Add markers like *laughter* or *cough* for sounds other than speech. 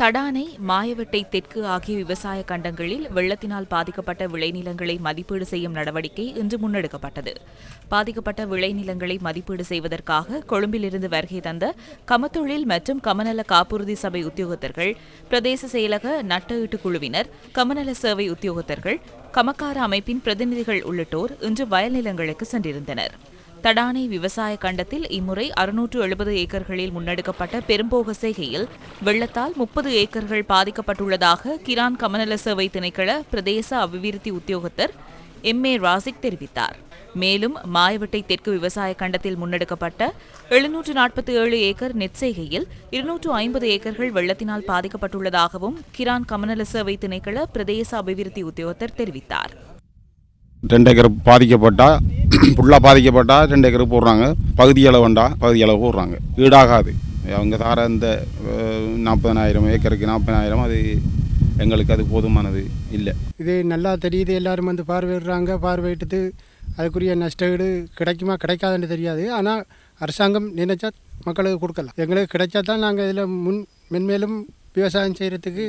தடானை மாயவட்டை தெற்கு ஆகிய விவசாய கண்டங்களில் வெள்ளத்தினால் பாதிக்கப்பட்ட விளைநிலங்களை மதிப்பீடு செய்யும் நடவடிக்கை இன்று முன்னெடுக்கப்பட்டது. பாதிக்கப்பட்ட விளைநிலங்களை மதிப்பீடு செய்வதற்காக கொழும்பிலிருந்து வருகை தந்த கமத்தொழில் மற்றும் கமநல காப்புறுதி சபை உத்தியோகத்தர்கள் பிரதேச செயலக நட்டஈட்டு குழுவினர் கமநல சேவை உத்தியோகத்தர்கள் கமக்கார அமைப்பின் பிரதிநிதிகள் உள்ளிட்டோர் இன்று வயல் நிலங்களுக்கு சென்றிருந்தனர். தடானை விவசாய கண்டத்தில் இம்முறை அறுநூற்று எழுபது ஏக்கர்களில் முன்னெடுக்கப்பட்ட பெரும்போக செய்கையில் வெள்ளத்தால் முப்பது ஏக்கர்கள் பாதிக்கப்பட்டுள்ளதாக கிரான் கமநல சேவை திணைக்கள பிரதேச அபிவிருத்தி உத்தியோகத்தர் எம் ஏ ராசிக் தெரிவித்தார். மேலும் மாயவட்டை தெற்கு விவசாய கண்டத்தில் முன்னெடுக்கப்பட்ட எழுநூற்று நாற்பத்தி ஏழு ஏக்கர் நெற்செய்கையில் இருநூற்று ஐம்பது ஏக்கர்கள் வெள்ளத்தினால் பாதிக்கப்பட்டுள்ளதாகவும் கிரான் கமநல சேவை திணைக்கள பிரதேச அபிவிருத்தி உத்தியோகத்தர் தெரிவித்தார். ரெண்டு ஏக்கர் பாதிக்கப்பட்டால் *clears throat* ஃபுல்லாக பாதிக்கப்பட்டால் ரெண்டு ஏக்கருக்கு போடுறாங்க. பகுதி அளவுண்டா பகுதி அளவு போடுறாங்க. ஈடாகாது. அவங்க தார இந்த நாற்பதனாயிரம் ஏக்கருக்கு நாற்பதாயிரம் அது எங்களுக்கு அது போதுமானது இல்லை. இது நல்லா தெரியுது. எல்லாரும் வந்து பார்வையிடுறாங்க. பார்வையிட்டு அதுக்குரிய நஷ்டஈடு கிடைக்குமா கிடைக்காதுன்னு தெரியாது. ஆனால் அரசாங்கம் நினைச்சா மக்களுக்கு கொடுக்கலாம். எங்களுக்கு கிடைச்சா தான் நாங்கள் இதில் முன் மென்மேலும் விவசாயம் செய்கிறதுக்கு